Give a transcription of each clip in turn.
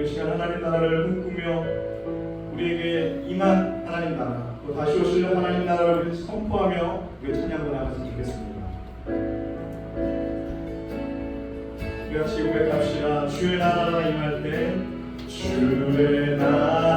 이 시간 하나님 나라를 꿈꾸며 우리에게 임한 하나님 나라 또 다시 오실 하나님 나라를 선포하며 우리 찬양으로 나가서 주겠습니다. 우리 같이 고백합시다. 주의 나라가 임할 때 주의 나라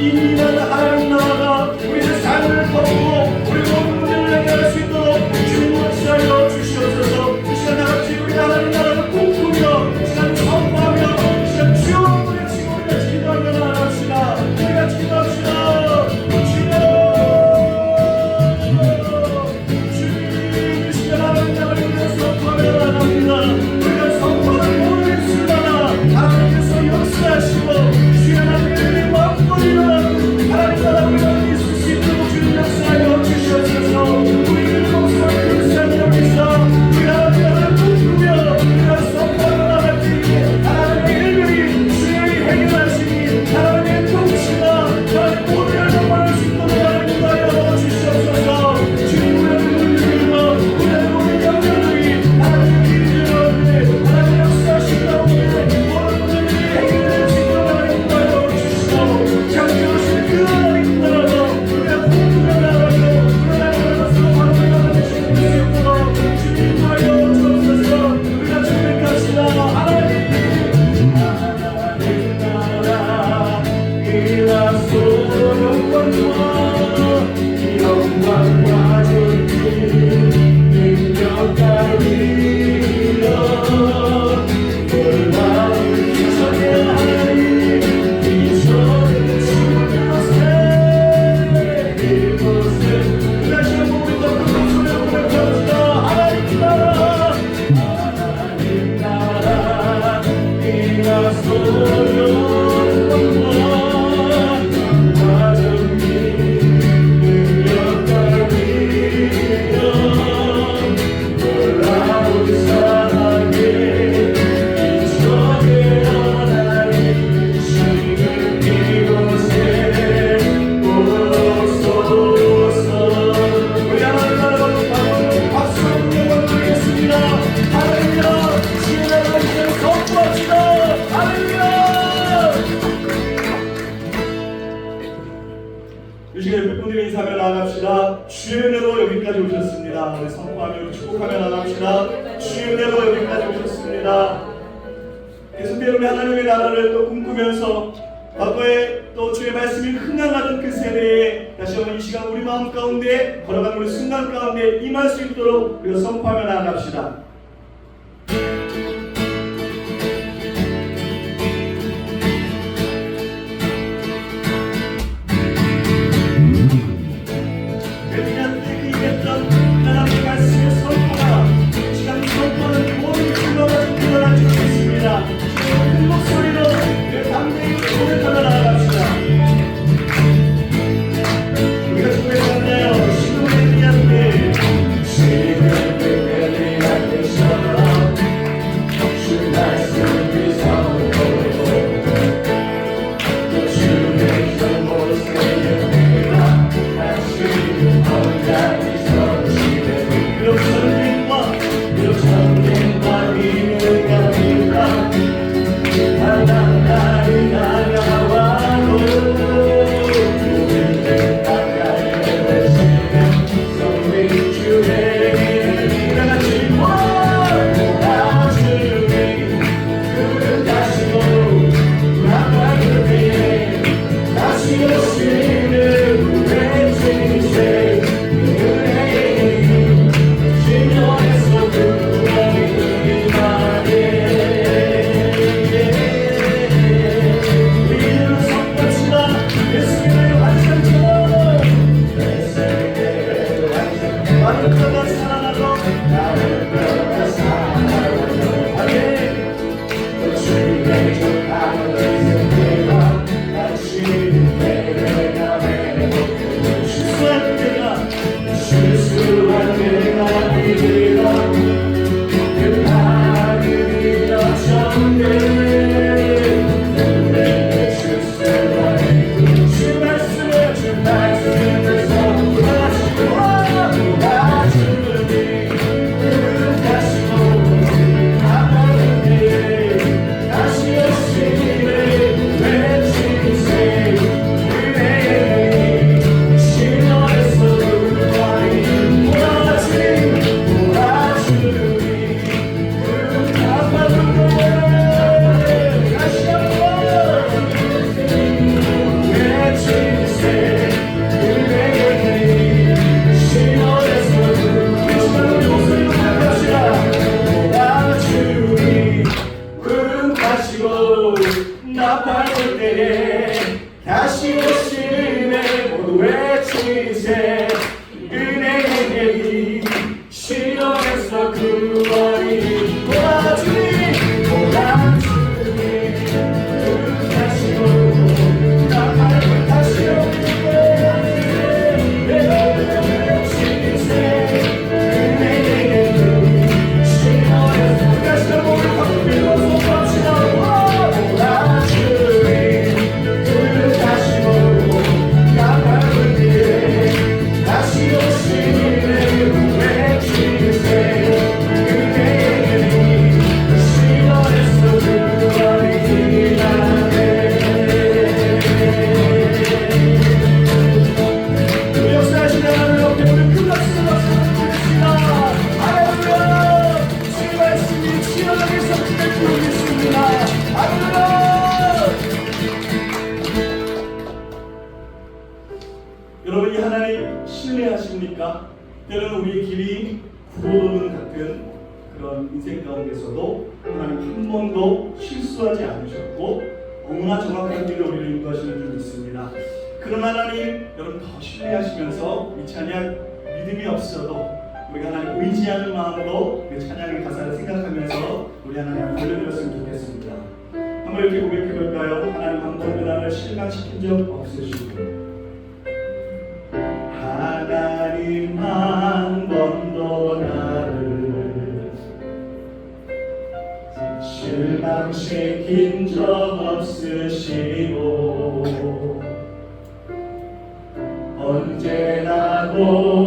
你的爱 이 시간에 팬분들의 인사를 나갑시다. 주의 은혜로 여기까지 오셨습니다. 우리 성공하며 축복하며 나갑시다. 주의 은혜로 여기까지 오셨습니다. 예수님의 하나님의 나라를 또 꿈꾸면서 과거에 또 주의 말씀이 흥양하던 그 세대에 다시 한번 이 시간 우리 마음 가운데 걸어가는 우리 순간 가운데 임할 수 있도록 우리가 선포하며 나아갑시다. 신뢰하십니까? 때로는 우리의 길이 구로는 같은 그런 인생 가운데서도 하나님 한 번도 실수하지 않으셨고 너무나 정확한 길로 우리를 인도하시는 줄 믿습니다. 그런 하나님 여러분 더 신뢰하시면서 이 찬양 믿음이 없어도 우리가 하나님 의지하는 마음으로 그 찬양의 가사를 생각하면서 우리 하나님 돌려드렸으면 좋겠습니다. 한번 이렇게 고백해 볼까요? 하나님 한 번도 나를 실망시킨 적 없으시고 실망시킨 적 없으시고 언제나 공